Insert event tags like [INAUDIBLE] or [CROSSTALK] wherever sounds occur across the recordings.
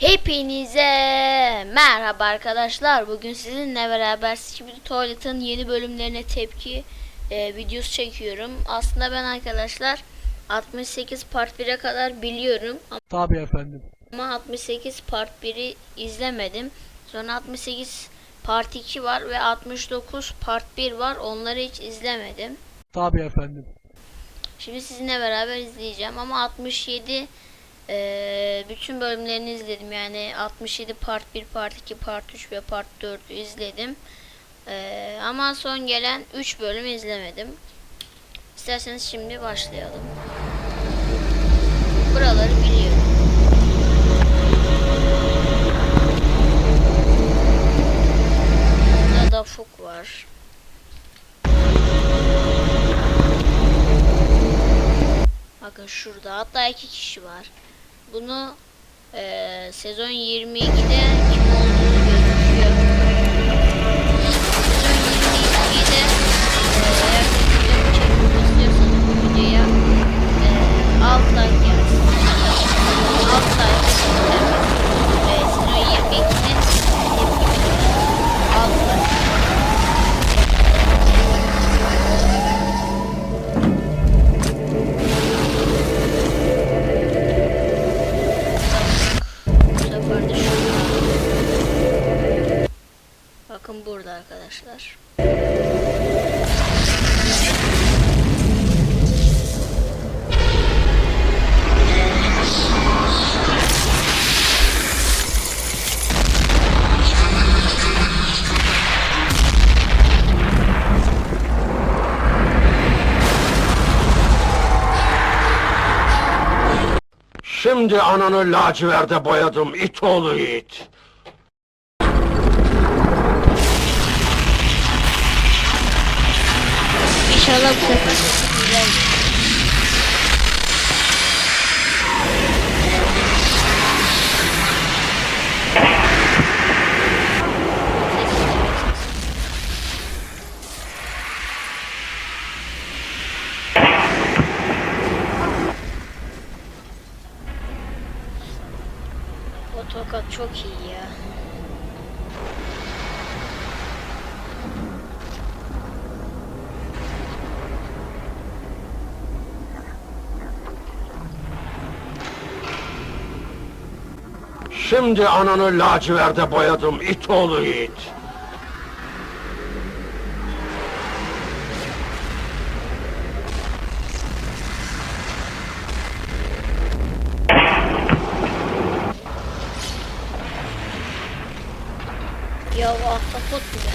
Hepinize merhaba arkadaşlar. Bugün sizinle beraber Skibidi Tuvalet'in yeni bölümlerine tepki e, videosu çekiyorum. Aslında ben arkadaşlar 68 part 1'e kadar biliyorum Tabii efendim. ama 68 part 1'i izlemedim. Sonra 68 part 2 var ve 69 part 1 var. Onları hiç izlemedim. Tabii efendim. Şimdi sizinle beraber izleyeceğim ama 67 eee, bütün bölümlerini izledim. Yani 67 part 1, part 2, part 3 ve part 4'ü izledim. Eee, ama son gelen 3 bölüm izlemedim. İsterseniz şimdi başlayalım. Buraları biliyorum. Burada da Fuk var. Bakın şurada hatta iki kişi var. Bunu eee, sezon 22'de kim olduğunu gözüküyor. Sezon 22'de eee, eğer video çekmek istiyorsanız bu eee alt like gelsin. Alt like istedim. Şimdi ananı laciverde boyadım it oğlu it. İnşallah bu sefer tokat çok iyi ya. Şimdi ananı laciverde boyadım it oğlu it.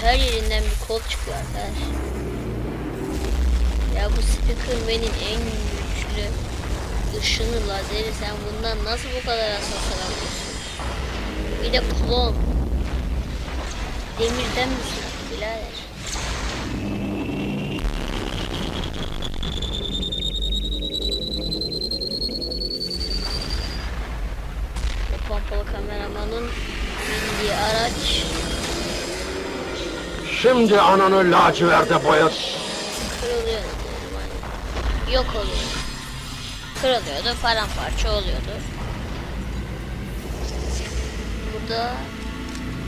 Her yerinden bir kol çıkıyor arkadaş. Ya bu Speakerman'in en güçlü ışını lazeri sen bundan nasıl bu kadar hasar alıyorsun? Bir de klon. Demirden misin birader? Bu pompalı kameramanın bindiği araç Şimdi ananı laciverde boyadım. kırılıyor yani. Yok oluyor. Kırılıyordu, paramparça oluyordu. Burada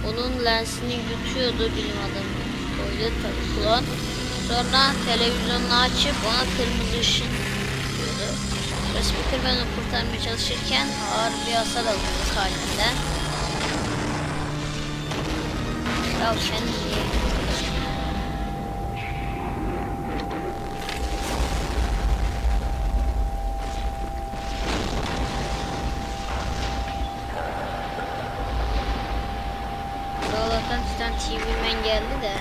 onun lensini yutuyordu bilim adamı. Koydu tabii klon. Sonra televizyonunu açıp ona kırmızı ışın. Sonra Speakerman onu kurtarmaya çalışırken ağır bir hasar alıyordu kalbinden. Ya sen? Allah'tan Titan TV Man geldi de.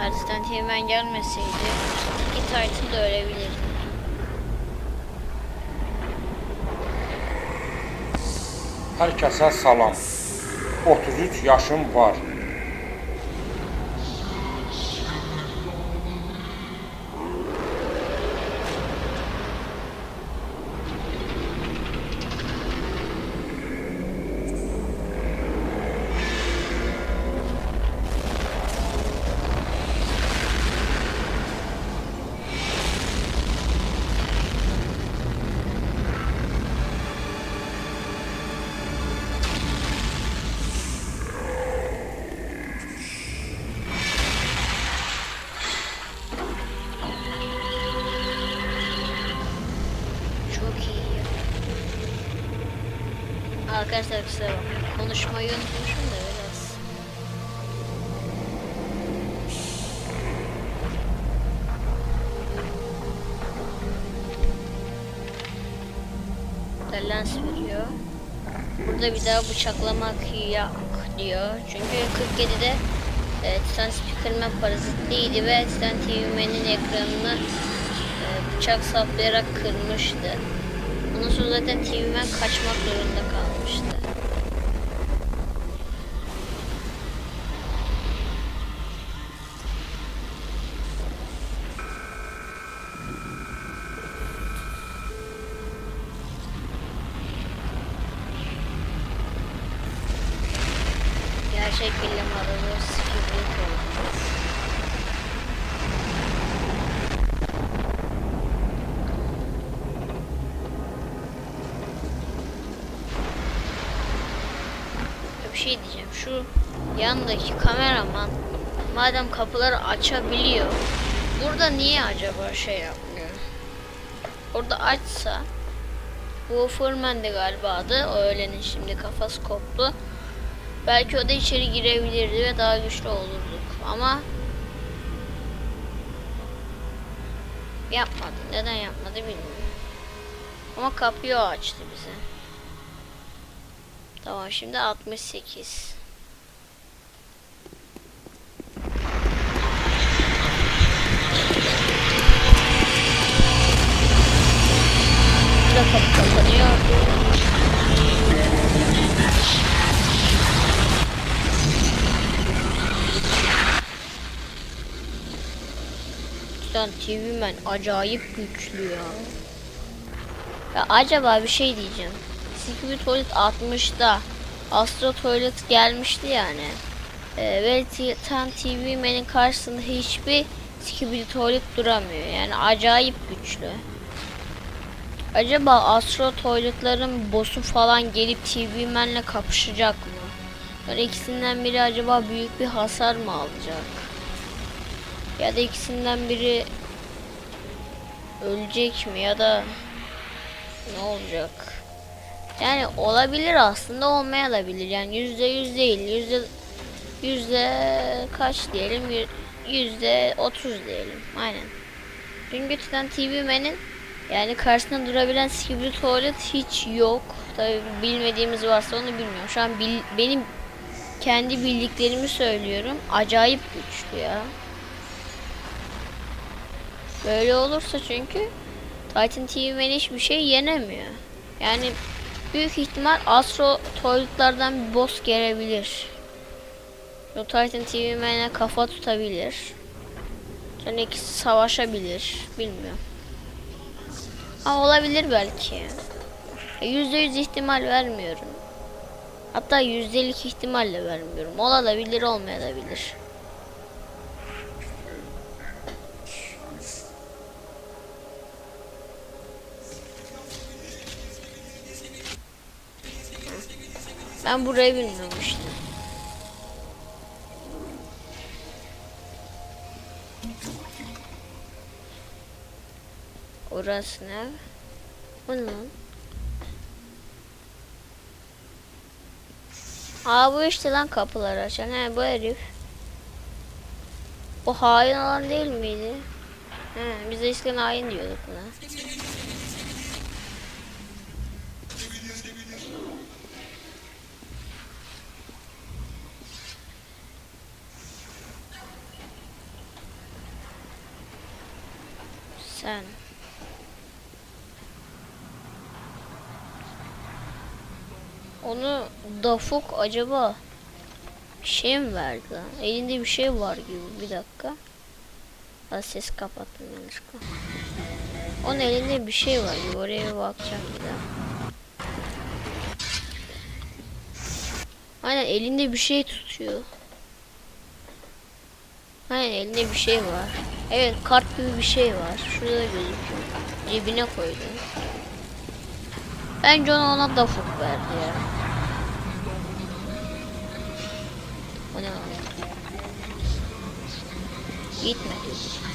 Eğer Titan TV Man gelmeseydi iki Titan da ölebilirdi. Herkese salam. 33 yaşım var. iyi. Arkadaşlar kusura bakmayın. Konuşmayı unutmuşum da biraz. Burada veriyor. Burada bir daha bıçaklamak yok diyor. Çünkü 47'de e, Titan Speaker Map parazit değildi ve Titan TV'nin ekranına bıçak saplayarak kırmıştı. Ondan sonra zaten TV'men kaçmak zorunda kalmıştı. Gerçek bilim adamı Skibidi oldu. Bir şey diyeceğim. Şu yandaki kameraman madem kapıları açabiliyor burada niye acaba şey yapmıyor? Orada açsa bu Furman'dı galiba adı. O öğlenin şimdi kafası koptu. Belki o da içeri girebilirdi ve daha güçlü olurduk. Ama yapmadı. Neden yapmadı bilmiyorum. Ama kapıyı açtı bize. Tamam şimdi 68. Burada kapı kapanıyor. Titan TV Man acayip güçlü ya. Ya acaba bir şey diyeceğim. Secret Toilet 60'da Astro Toilet gelmişti yani. Ee, ve Titan TV Man'in karşısında hiçbir Skibidi Toilet duramıyor. Yani acayip güçlü. Acaba Astro Toilet'ların boss'u falan gelip TV Man'le kapışacak mı? Yani ikisinden biri acaba büyük bir hasar mı alacak? Ya da ikisinden biri ölecek mi ya da ne olacak? Yani olabilir aslında olmayabilir. Yani yüzde yüz değil. Yüzde yüzde kaç diyelim? Yü- Yüzde otuz diyelim. Aynen. Çünkü Titan TV Man'in yani karşısında durabilen Skibidi Tuvalet hiç yok. Tabi bilmediğimiz varsa onu bilmiyorum. Şu an bil- benim kendi bildiklerimi söylüyorum. Acayip güçlü ya. Böyle olursa çünkü Titan TV Man hiçbir şey yenemiyor. Yani büyük ihtimal Astro Toilet'lardan bir boss gelebilir. O Titan TV Man'e kafa tutabilir. Sonra ikisi savaşabilir. Bilmiyorum. Ama olabilir belki. E, Yüzde yüz ihtimal vermiyorum. Hatta yüzdelik ihtimalle vermiyorum. Olabilir olmayabilir. Ben burayı bilmiyorum işte. Orası ne? Bu ne? Aa bu işte lan kapıları açan. He bu herif. O hain olan değil miydi? He biz de eskiden hain diyorduk buna. Sen. Onu Dafuk acaba bir şey mi verdi? Elinde bir şey var gibi bir dakika. Ha, ses kapattım yanlışlıkla. Onun elinde bir şey var gibi oraya bir bakacağım bir daha. Aynen elinde bir şey tutuyor. Aynen elinde bir şey var. Evet kart gibi bir şey var. Şurada da gözüküyor. Cebine koydu. Bence ona ona da fuk verdi ya. O ne lan? Gitmedi. Skibidi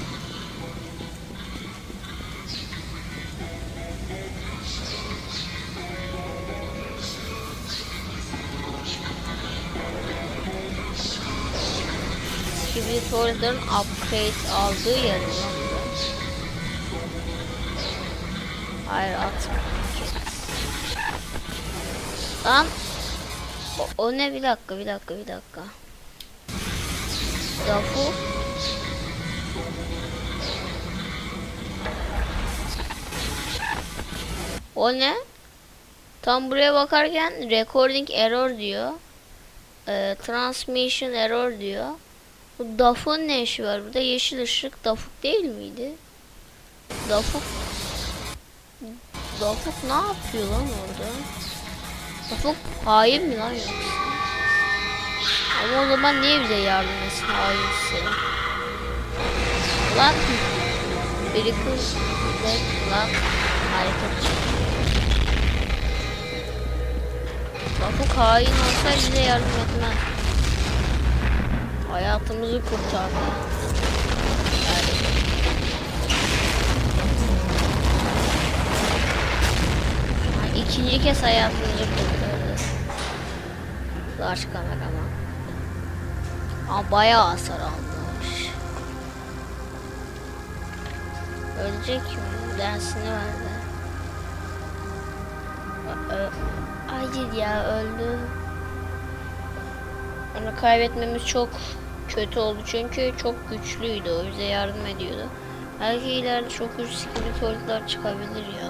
tuvaletlerin upgrade aldığı yer? Hayır at. Lan o, o ne bir dakika bir dakika bir dakika. Dafu O ne? Tam buraya bakarken recording error diyor. Ee, transmission error diyor. Bu Dafuk'un ne işi var burada? Yeşil ışık Dafuk değil miydi? Dafuk Dafuk ne yapıyor lan orada? Dafuk hain mi lan yoksa? Ama o zaman niye bize yardım etsin hainse? Lan biri kız lan hareket Dafuk hain olsa bize yardım etmez. Hayatımızı kurtardı. Yani. İkinci kez hayatımızı kurtardı. Large kameraman. Ama bayağı hasar almış. Ölecek mi? Dersini verdi. Hayır ya öldü. Onu kaybetmemiz çok kötü oldu çünkü çok güçlüydü o bize yardım ediyordu. Belki ileride çok güçlü skeletorlar çıkabilir ya.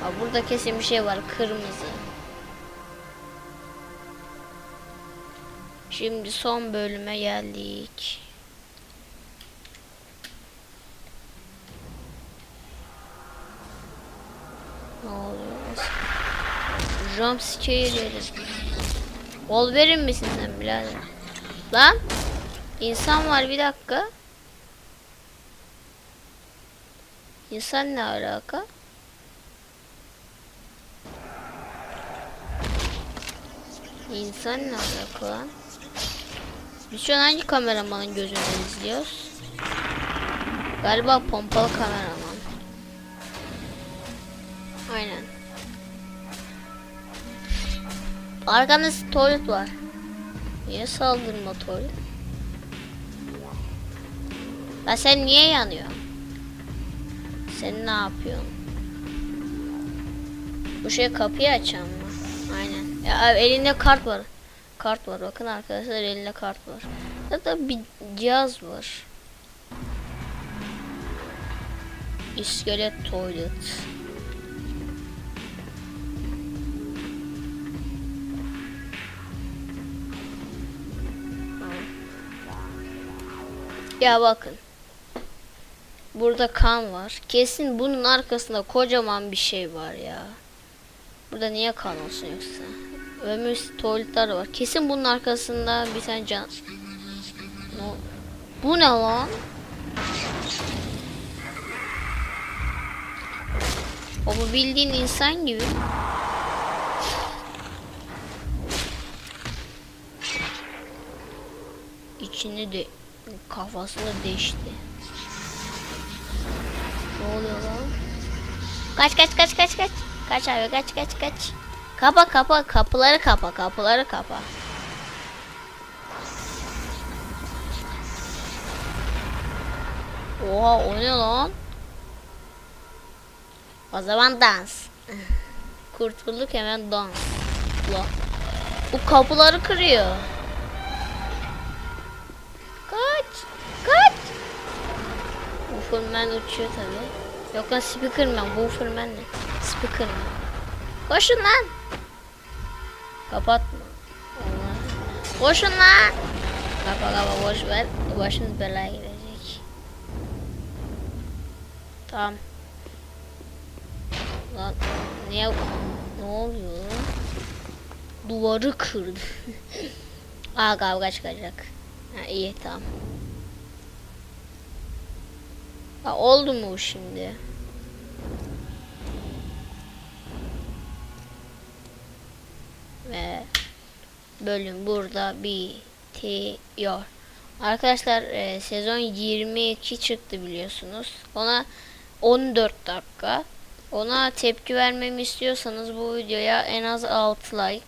Ha, burada kesin bir şey var kırmızı. Şimdi son bölüme geldik. Ne oluyor? Jump scare yedim. Wolverine misin sen birader? Lan insan var bir dakika. İnsan ne alaka? İnsan ne alaka lan? Biz şu an hangi kameramanın gözünden izliyoruz? Galiba pompalı kameraman. Arkanda tuvalet var. Niye saldırma tuvalet? Ya sen niye yanıyorsun? Sen ne yapıyorsun? Bu şey kapıyı açan mı? Aynen. Ya elinde kart var. Kart var. Bakın arkadaşlar elinde kart var. Hatta bir cihaz var. İskelet tuvalet. Ya bakın. Burada kan var. Kesin bunun arkasında kocaman bir şey var ya. Burada niye kan olsun yoksa? Ölmüş tuvaletler var. Kesin bunun arkasında bir tane can... No. Bu ne lan? O bu bildiğin insan gibi. İçini de kafasını deşti. Ne oluyor lan? Kaç kaç kaç kaç kaç. Kaç abi kaç kaç kaç. Kapa kapa kapıları kapa kapıları kapa. Oha o ne lan? O zaman dans. Kurtulduk hemen dans. Bu kapıları kırıyor. Wooferman uçuyor tabi. Yok lan Speakerman. Wooferman ne? Speakerman. Koşun lan. Kapatma. Allah. Koşun lan. Kapa kapa boş ver. Başımız belaya girecek. Tamam. Lan niye ne oluyor? Duvarı kırdı. [LAUGHS] Aa kavga çıkacak. Ha iyi tamam. Ha, oldu mu şimdi? Ve bölüm burada bitiyor. Arkadaşlar e, sezon 22 çıktı biliyorsunuz. Ona 14 dakika. Ona tepki vermemi istiyorsanız bu videoya en az 6 like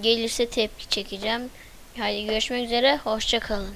gelirse tepki çekeceğim. Haydi görüşmek üzere. Hoşça kalın.